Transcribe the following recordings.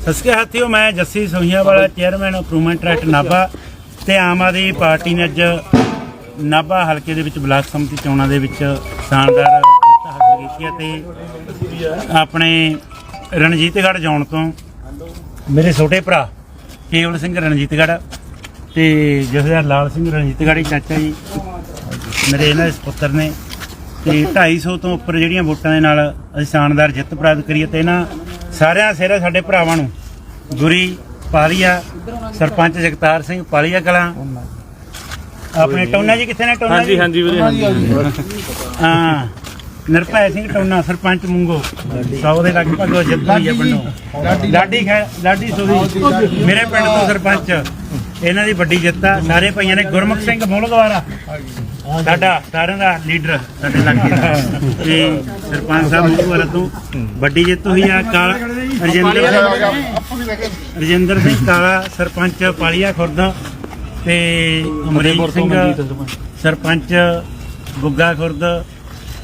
ਸਸਕੇ ਹਾਥੀਓ ਮੈਂ ਜੱਸੀ ਸੋਹੀਆਂ ਵਾਲਾ chairman improvement tract Nabha ਤੇ ਆਮ ਆਦਮੀ ਪਾਰਟੀ ਨੇ ਅੱਜ ਨਾਭਾ ਹਲਕੇ ਦੇ ਵਿੱਚ ਬਲਾਕ ਸਮਿਤੀ ਚੋਣਾਂ ਦੇ ਵਿੱਚ ਸ਼ਾਨਦਾਰ ਜਿੱਤ ਹਾਸਲ ਕੀਤੀ ਹੈ ਤੇ ਆਪਣੇ ਰਣਜੀਤਗੜ੍ਹ ਜਾਣ ਤੋਂ ਮੇਰੇ ਛੋਟੇ ਭਰਾ ਕੇਵਲ ਸਿੰਘ ਰਣਜੀਤਗੜ੍ਹ ਤੇ ਜਥੇਦਾਰ ਲਾਲ ਸਿੰਘ ਰਣਜੀਤਗੜ੍ਹ ਚਾਚਾ ਜੀ ਮੇਰੇ ਇਹਨਾਂ ਦੇ ਸੁਪੁੱਤਰ ਨੇ ਤੇ 250 ਤੋਂ ਉੱਪਰ ਜਿਹੜੀਆਂ ਵੋਟਾਂ ਦੇ ਨਾਲ ਅਸੀਂ ਸ਼ਾਨਦਾਰ ਜਿੱਤ ਪ੍ਰਾਪਤ ਕਰੀ ਤੇ ਇਹਨਾਂ ਸਾਰਿਆਂ ਸਿਰੇ ਸਾਡੇ ਭਰਾਵਾਂ ਨੂੰ। ਗੁਰੀ ਪਾਲੀਆ ਸਰਪੰਚ ਜਗਤਾਰ ਸਿੰਘ ਪਾਲੀਆ ਕਲਾਂ। ਆਪਣੇ ਟੋਨਾ ਜੀ ਕਿੱਥੇ ਨੇ? ਟੋਨਾ ਹਾਂਜੀ ਹਾਂਜੀ ਵੀਰੇ ਹਾਂਜੀ ਹਾਂ। ਨਿਰਭੈ ਸਿੰਘ ਟੋਨਾ ਸਰਪੰਚ ਮੁੰਗੋ। 100 ਦੇ ਲਗਭਗ ਜਿੱਤ ਹੋਈ ਹੈ ਪਿੰਡੋਂ ਲਾਡੀ ਖੈ ਲਾਡੀ ਸੋਹੀ ਮੇਰੇ ਪਿੰਡ ਤੋਂ ਸਰਪੰਚ। ਇਹਨਾਂ ਦੀ ਵੱਡੀ ਜਿੱਤ ਆ। ਸਾਰੇ ਭਾਈਆਂ ਨੇ ਗੁਰਮੁਖ ਸਿੰਘ ਮੋਲਗਵਾਰਾ ਸਾਡਾ ਸਾਰਿਆਂ ਦਾ ਲੀਡਰ ਸਾਡੇ ਇਲਾਕੇ ਦਾ। ਤੇ ਸਰਪੰਚ ਸਾਹਿਬ ਮੋਲਗਵਾਰਾ ਤੋਂ ਵੱਡੀ ਜਿੱਤ ਹੋਈ ਆ ਕਾਲ ਰਜਿੰਦਰ ਰਜਿੰਦਰ ਸਿੰਘ ਕਾਲਾ ਸਰਪੰਚ ਪਾਲੀਆ ਖੁਰਦ ਤੇ ਅਮਰੀਕ ਸਿੰਘ ਸਰਪੰਚ ਗੁੱਗਾ ਖੁਰਦ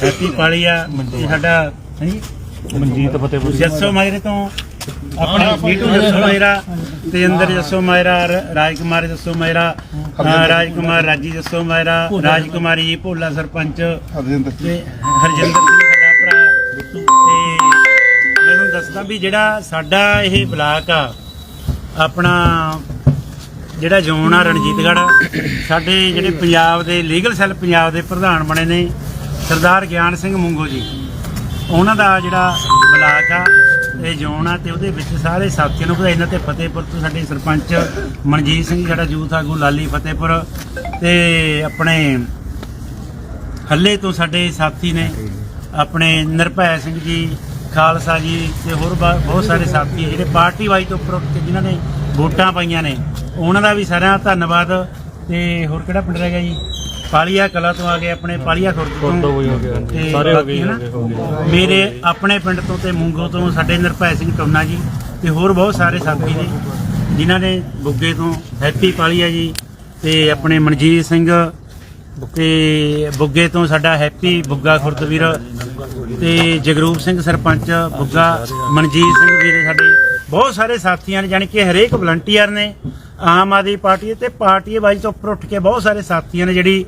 ਹੈਪੀ ਪਾਲੀਆ ਸਾਡਾ ਹਾਂਜੀ ਮਨਜੀਤ ਫਤਿਹਪੁਰ। ਜੱਸੋ ਮਾਇਰੇ ਤੋਂ ਆਪਣੇ ਨੀਟੂ ਜੱਸੋ ਮਾਇਰਾ ਤੇਜਿੰਦਰ ਜੱਸੋ ਮਾਇਰਾ ਰ- ਰਾਜਕੁਮਾਰ ਜੱਸੋ ਮਾਇਰਾ ਅ, ਰਾਜਕੁਮਾਰ ਰਾਜੀ ਜੱਸੋ ਮਾਇਰਾ ਰਾਜਕੁਮਾਰੀ ਜੀ ਭੋਲਾ ਸਰਪੰਚ ਤੇ ਹਰਜਿੰਦਰ ਸਿੰਘ ਸਾਡਾ ਭਰਾ ਤੇ ਮੈਨੂੰ ਦੱਸਦਾ ਵੀ ਜਿਹੜਾ ਸਾਡਾ ਇਹ ਬਲਾਕ ਆ ਆਪਣਾ ਜਿਹੜਾ ਜ਼ੋਨ ਆ ਰਣਜੀਤਗੜ੍ਹ ਸਾਡੇ ਜਿਹੜੇ ਪੰਜਾਬ ਦੇ ਲੀਗਲ ਸੈੱਲ ਪੰਜਾਬ ਦੇ ਪ੍ਰਧਾਨ ਬਣੇ ਨੇ ਸਰਦਾਰ ਗਿਆਨ ਸਿੰਘ ਮੁੰਗੋ ਜੀ ਉਹਨਾਂ ਦਾ ਜਿਹੜਾ ਬਲਾਕ ਆ ਇਹ ਜ਼ੋਨ ਆ ਤੇ ਉਹਦੇ ਵਿੱਚ ਸਾਰੇ ਸਾਥੀਆਂ ਨੂੰ ਵਧਾਈ ਤੇ ਫਤਿਹਪੁਰ ਤੋਂ ਸਾਡੇ ਸਰਪੰਚ ਮਨਜੀਤ ਸਿੰਘ ਸਾਡਾ ਯੂਥ ਆਗੂ ਲਾਲੀ ਫਤਿਹਪੁਰ ਤੇ ਆਪਣੇ ਹੱਲੇ ਤੋਂ ਸਾਡੇ ਸਾਥੀ ਨੇ, ਆਪਣੇ ਨਿਰਭੈ ਸਿੰਘ ਜੀ, ਖਾਲਸਾ ਜੀ ਤੇ ਹੋਰ ਬਾ- ਬਹੁਤ ਸਾਰੇ ਸਾਥੀ ਜਿਹੜੇ ਪਾਰਟੀ ਵਾਈਜ਼ ਤੋਂ ਉੱਪਰ ਉੱਠ ਕੇ ਜਿਨ੍ਹਾਂ ਨੇ ਵੋਟਾਂ ਪਾਈਆਂ ਨੇ, ਉਹਨਾਂ ਦਾ ਵੀ ਸਾਰਿਆਂ ਦਾ ਧੰਨਵਾਦ ਤੇ ਹੋਰ ਕਿਹੜਾ ਪਿੰਡ ਰਹਿ ਗਿਆ ਜੀ? ਪਾਲੀਆ ਕਲਾ ਤੋਂ ਆ ਗਏ ਆਪਣੇ ਪਾਲੀਆ ਖੁਰਦ ਤੋਂ। ਤੇ ਸਾਰੇ ਹੋ ਗਏ। ਮੇਰੇ ਆਪਣੇ ਪਿੰਡ ਤੋਂ ਤੇ ਮੂੰਗੋ ਤੋਂ ਸਾਡੇ ਨਿਰਭੈ ਸਿੰਘ ਟੋਨਾ ਜੀ ਤੇ ਹੋਰ ਬਹੁਤ ਸਾਰੇ ਸਾਥੀ ਨੇ ਜਿਨ੍ਹਾਂ ਨੇ ਬੁੱਗੇ ਤੋਂ ਹੈਪੀ ਪਾਲੀਆ ਜੀ ਤੇ ਆਪਣੇ ਮਨਜੀਤ ਸਿੰਘ ਤੇ ਬੁੱਗੇ ਤੋਂ ਸਾਡਾ ਹੈਪੀ ਬੁੱਗਾ ਖੁਰਦ ਵੀਰ ਤੇ ਜਗਰੂਪ ਸਿੰਘ ਸਰਪੰਚ ਬੁੱਗਾ ਮਨਜੀਤ ਸਿੰਘ ਵੀਰ ਸਾਡੇ ਬਹੁਤ ਸਾਰੇ ਸਾਥੀਆਂ ਨੇ ਜਾਣੀ ਕਿ ਹਰੇਕ ਵਲੰਟੀਅਰ ਨੇ ਆਮ ਆਦਮੀ ਪਾਰਟੀ ਤੇ ਪਾਰਟੀ ਵਾਈਜ਼ ਤੋਂ ਉੱਪਰ ਉੱਠ ਕੇ ਬਹੁਤ ਸਾਰੇ ਸਾਥੀਆਂ ਨੇ ਜਿਹੜੀ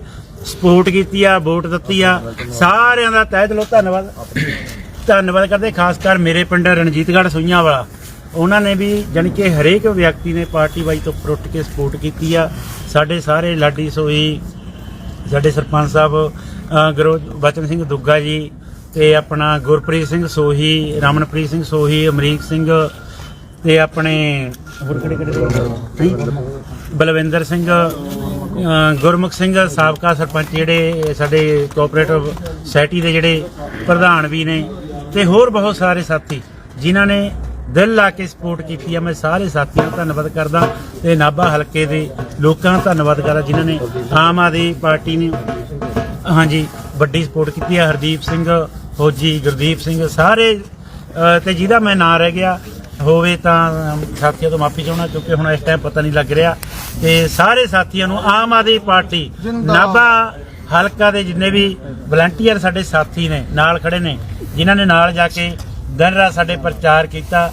ਸਪੋਰਟ ਕੀਤੀ ਆ ਵੋਟ ਦਿੱਤੀ ਆ ਸਾਰਿਆਂ ਦਾ ਤਹਿ ਦਿਲੋਂ ਧੰਨਵਾਦ। ਧੰਨਵਾਦ ਕਰਦੇ ਖਾਸ ਕਰ ਮੇਰੇ ਪਿੰਡ ਰਣਜੀਤਗੜ੍ਹ ਸੁਈਆਂ ਵਾਲਾ। ਉਹਨਾਂ ਨੇ ਵੀ ਜਾਣੀ ਕਿ ਹਰੇਕ ਵਿਅਕਤੀ ਨੇ ਪਾਰਟੀ ਵਾਈਜ਼ ਤੋਂ ਉੱਪਰ ਉੱਠ ਕੇ ਸਪੋਰਟ ਕੀਤੀ ਆ। ਸਾਡੇ ਸਾਰੇ ਲਾਡੀ ਸੋਈ ਸਾਡੇ ਸਰਪੰਚ ਸਾਹਿਬ ਅ, ਬਚਨ ਸਿੰਘ ਦੁੱਗਾ ਜੀ ਤੇ ਆਪਣਾ ਗੁਰਪ੍ਰੀਤ ਸਿੰਘ ਸੋਹੀ ਰਮਨਪ੍ਰੀਤ ਸਿੰਘ ਸੋਹੀ ਅਮਰੀਕ ਸਿੰਘ ਤੇ ਆਪਣੇ ਹੋਰ ਕਿਹੜੇ ਕਿਹੜੇ ਬਲਵਿੰਦਰ ਸਿੰਘ ਗੁਰਮੁਖ ਸਿੰਘ ਸਾਬਕਾ ਸਰਪੰਚ ਜਿਹੜੇ ਸਾਡੇ ਕੋਆਪਰੇਟਿਵ ਸੋਸਾਇਟੀ ਦੇ ਜਿਹੜੇ ਪ੍ਰਧਾਨ ਵੀ ਨੇ ਤੇ ਹੋਰ ਬਹੁਤ ਸਾਰੇ ਸਾਥੀ ਜਿਨ੍ਹਾਂ ਨੇ ਦਿਲ ਲਾ ਕੇ ਸਪੋਰਟ ਕੀਤੀ ਆ। ਮੈਂ ਸਾਰੇ ਸਾਥੀਆਂ ਦਾ ਧੰਨਵਾਦ ਕਰਦਾ ਤੇ ਨਾਭਾ ਹਲਕੇ ਦੇ ਲੋਕਾਂ ਦਾ ਧੰਨਵਾਦ ਕਰਦਾ ਜਿਨ੍ਹਾਂ ਨੇ ਆਮ ਆਦਮੀ ਪਾਰਟੀ ਨੇ ਹਾਂਜੀ ਵੱਡੀ ਸਪੋਰਟ ਕੀਤੀ ਹੈ ਹਰਦੀਪ ਸਿੰਘ ਫੌਜੀ ਗੁਰਦੀਪ ਸਿੰਘ ਸਾਰੇ ਤੇ ਜਿਹਦਾ ਮੈਂ ਨਾਂ ਰਹਿ ਗਿਆ ਹੋਵੇ ਤਾਂ ਸਾਥੀਆਂ ਤੋਂ ਮਾਫੀ ਚਾਹੁੰਦਾ ਕਿਉਂਕਿ ਹੁਣ ਇਸ ਟਾਈਮ ਪਤਾ ਨਹੀਂ ਲੱਗ ਰਿਹਾ ਤੇ ਸਾਰੇ ਸਾਥੀਆਂ ਨੂੰ ਆਮ ਆਦਮੀ ਪਾਰਟੀ ਨਾਭਾ ਹਲਕਾ ਦੇ ਜਿੰਨੇ ਵੀ ਵਲੰਟੀਅਰ ਸਾਡੇ ਸਾਥੀ ਨੇ ਨਾਲ ਖੜੇ ਨੇ ਜਿਨ੍ਹਾਂ ਨੇ ਨਾਲ ਜਾ ਕੇ ਦਿਨ ਰਾਤ ਸਾਡੇ ਪ੍ਰਚਾਰ ਕੀਤਾ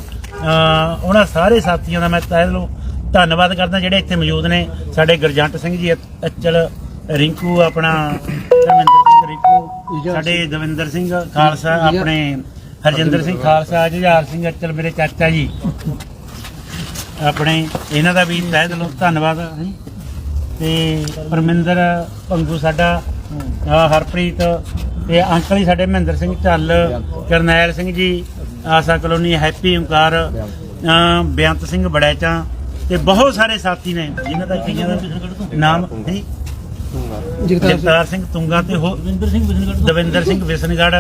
ਉਹਨਾਂ ਸਾਰੇ ਸਾਥੀਆਂ ਦਾ ਮੈਂ ਤਹਿ ਦਿਲੋਂ ਧੰਨਵਾਦ ਕਰਦਾ ਜਿਹੜੇ ਇੱਥੇ ਮੌਜੂਦ ਨੇ ਸਾਡੇ ਗੁਰਜੰਟ ਸਿੰਘ ਜੀ ਅਚਲ ਰਿੰਕੂ ਆਪਣਾ ਧਰਮਿੰਦਰ ਸਿੰਘ ਰਿੰਕੂ ਸਾਡੇ ਦਵਿੰਦਰ ਸਿੰਘ ਖਾਲਸਾ ਆਪਣੇ ਹਰਜਿੰਦਰ ਸਿੰਘ ਖਾਲਸਾ ਜੁਝਾਰ ਸਿੰਘ ਅਚਲ ਮੇਰੇ ਚਾਚਾ ਜੀ ਆਪਣੇ ਇਹਨਾਂ ਦਾ ਵੀ ਤਹਿ ਦਿਲੋਂ ਧੰਨਵਾਦ ਹੈ। ਤੇ ਪਰਮਿੰਦਰ ਪੰਗੂ ਸਾਡਾ ਹਰਪ੍ਰੀਤ ਤੇ ਅੰਕਲ ਜੀ ਸਾਡੇ ਮਹਿੰਦਰ ਸਿੰਘ ਝੱਲ ਕਰਨੈਲ ਸਿੰਘ ਜੀ ਆਸਾ ਕਲੋਨੀ ਹੈਪੀ ਓਂਕਾਰ ਅਹ ਬੇਅੰਤ ਸਿੰਘ ਬੜੈਚਾ ਤੇ ਬਹੁਤ ਸਾਰੇ ਸਾਥੀ ਨੇ ਜਿਨ੍ਹਾਂ ਦਾ ਕਈਆਂ ਦਾ ਨਾਮ। ਜਗਤਾਰ ਸਿੰਘ ਤੁੰਗਾ ਤੇ ਹੋ ਦਵਿੰਦਰ ਸਿੰਘ ਵਿਸਨਗੜ ਦਵਿੰਦਰ ਸਿੰਘ ਵਿਸਨਗੜ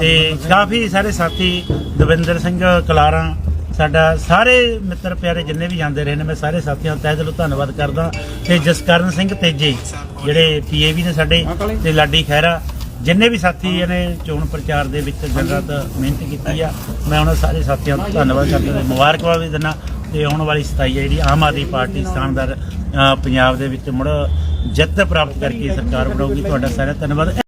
ਤੇ ਕਾਫੀ ਸਾਰੇ ਸਾਥੀ ਦਵਿੰਦਰ ਸਿੰਘ, ਕਲਾਰਾਂ, ਸਾਡਾ ਸਾਰੇ ਮਿੱਤਰ ਪਿਆਰੇ ਜਿੰਨੇ ਵੀ ਜਾਂਦੇ ਰਹੇ ਨੇ, ਮੈਂ ਸਾਰੇ ਸਾਥੀਆਂ ਦਾ ਤਹਿ ਦਿਲੋਂ ਧੰਨਵਾਦ ਕਰਦਾ। ਤੇ ਜਸਕਰਨ ਸਿੰਘ ਤੇਜੇ, ਜਿਹੜੇ ਪੀਏਵੀ ਨੇ ਸਾਡੇ ਤੇ ਲਾਡੀ ਖਹਿਰਾ, ਜਿੰਨੇ ਵੀ ਸਾਥੀ ਨੇ ਚੋਣ ਪ੍ਰਚਾਰ ਦੇ ਵਿੱਚ ਦਿਨ ਰਾਤ ਮਿਹਨਤ ਕੀਤੀ ਆ, ਮੈਂ ਉਹਨਾਂ ਸਾਰੇ ਸਾਥੀਆਂ ਦਾ ਧੰਨਵਾਦ ਕਰਦਾ। ਮੁਬਾਰਕਬਾਦ ਵੀ ਦਿੰਦਾ, ਤੇ ਆਉਣ ਵਾਲੀ 27 ਹੈ ਜਿਹੜੀ ਆਮ ਆਦਮੀ ਪਾਰਟੀ ਸ਼ਾਨਦਾਰ ਪੰਜਾਬ ਦੇ ਵਿੱਚ ਮੁੜ ਜਿੱਤ ਪ੍ਰਾਪਤ ਕਰਕੇ ਸਰਕਾਰ ਬਣਾਉਗੀ ਤੁਹਾਡਾ ਸਾਰਿਆਂ ਦਾ ਧੰਨਵਾਦ।